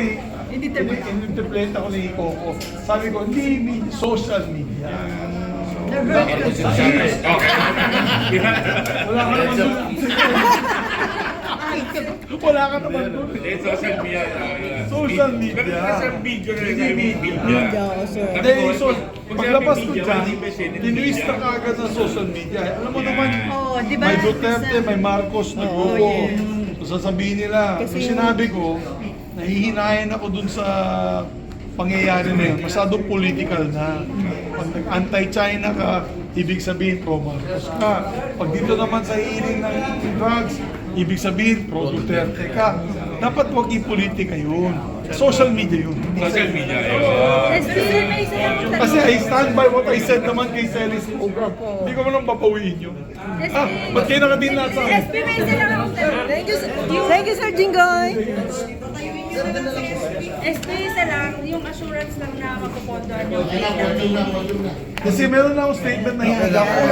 eh, in-interpret ako ni Coco. Sabi ko, hindi media, social media. Wala ka naman doon. Wala ka naman doon. Hindi, social media. Social media. Nasa video na rin media. Hindi, so, paglabas ko dyan, tinwist na kaagad ng social media. Alam mo naman, may Duterte, may Marcos, nagbubo. So, sasabihin nila, Kasi- Kasi sinabi ko, nahihinayan ako dun sa pangyayari na yun. Masyadong political na. Pag nag-anti-China ka, ibig sabihin pro-Marcos ka. Pag dito naman sa hiling ng drugs, ibig sabihin pro-Duterte ka. Dapat wag i-politika yun. Social media yun. Social media. lang akong Kasi. I stand by what I said naman kay Celis program. Hindi ko man lang papawiin yun. Ah, ba't kayo nakatin na sa akin? Thank you, Sir Jingoy. SB, isa lang, yung assurance lang na magpupondoan yung Kasi meron na akong statement na hinagap ko.